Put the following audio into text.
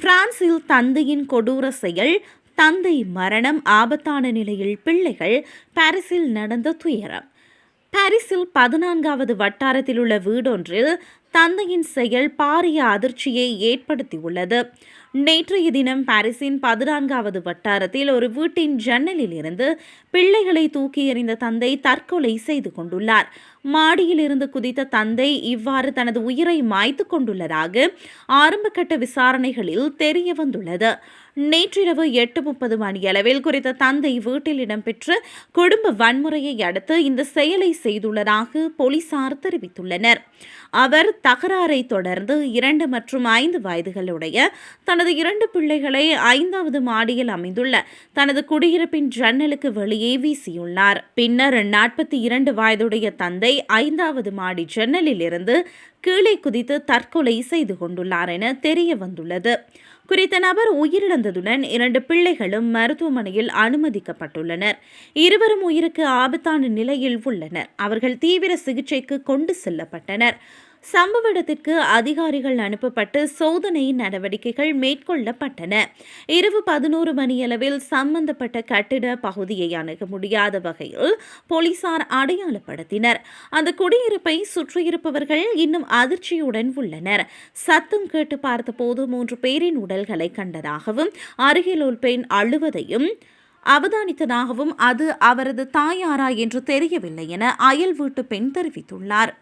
பிரான்சில் தந்தையின் கொடூர செயல் தந்தை மரணம் ஆபத்தான நிலையில் பிள்ளைகள் பாரிஸில் நடந்த துயரம். பாரிஸில் பதினான்காவது வட்டாரத்தில் உள்ள வீடொன்றில் தந்தையின் செயல் பாரிய அதிர்ச்சியை ஏற்படுத்தியுள்ளது. நேற்றைய தினம் பாரிஸின் பதினான்காவது வட்டாரத்தில் ஒரு வீட்டின் ஜன்னலில் இருந்து பிள்ளைகளை தூக்கி எறிந்த தந்தை தற்கொலை செய்து கொண்டுள்ளார். மாடியிலிருந்து குதித்த தந்தை இவ்வாறு தனது உயிரை மாய்த்து கொண்டுள்ளதாக ஆரம்பகட்ட விசாரணைகளில் தெரிய வந்துள்ளது நேற்றிரவு எட்டு முப்பது மணியளவில் குறித்த தந்தை வீட்டில் இடம்பெற்ற குடும்ப வன்முறையை அடுத்து இந்த செயலை செய்துள்ளதாக போலீசார் தெரிவித்துள்ளனர். அவர் தகராறை தொடர்ந்து இரண்டு மற்றும் ஐந்து வயதுகளுடைய தனது இரண்டு பிள்ளைகளை ஐந்தாவது மாடியில் அமைந்துள்ள தனது குடியிருப்பின் ஜன்னலுக்கு வெளியே வீசியுள்ளார். பின்னர் நாற்பத்தி இரண்டு வயதுடைய தந்தை ஐந்தாவது மாடி ஜன்னலில் இருந்து கீழே குதித்து தற்கொலை செய்து கொண்டுள்ளார் என தெரிய வந்துள்ளது. குறித்த நபர் உயிரிழந்ததுடன் இரண்டு பிள்ளைகளும் மருத்துவமனையில் அனுமதிக்கப்பட்டுள்ளனர். இருவரும் உயிருக்கு ஆபத்தான நிலையில் உள்ளனர். அவர்கள் தீவிர சிகிச்சைக்கு கொண்டு செல்லப்பட்டனர். சம்பவ இடத்திற்கு அதிகாரிகள் அனுப்பப்பட்டு சோதனை நடவடிக்கைகள் மேற்கொள்ளப்பட்டன. இரவு பதினோரு மணியளவில் சம்பந்தப்பட்ட கட்டிட பகுதியை அணுக முடியாத வகையில் போலீசார் அடையாளப்படுத்தினர். அந்த குடியிருப்பை சுற்றியிருப்பவர்கள் இன்னும் அதிர்ச்சியுடன் உள்ளனர். சத்தம் கேட்டு பார்த்தபோது மூன்று பேரின் உடல்களை கண்டதாகவும் அருகில் ஒரு பெண் அழுவதையும் அவதானித்ததாகவும் அது அவரது தாயாரா என்று தெரியவில்லை என அயல் வீட்டு பெண் தெரிவித்துள்ளார்.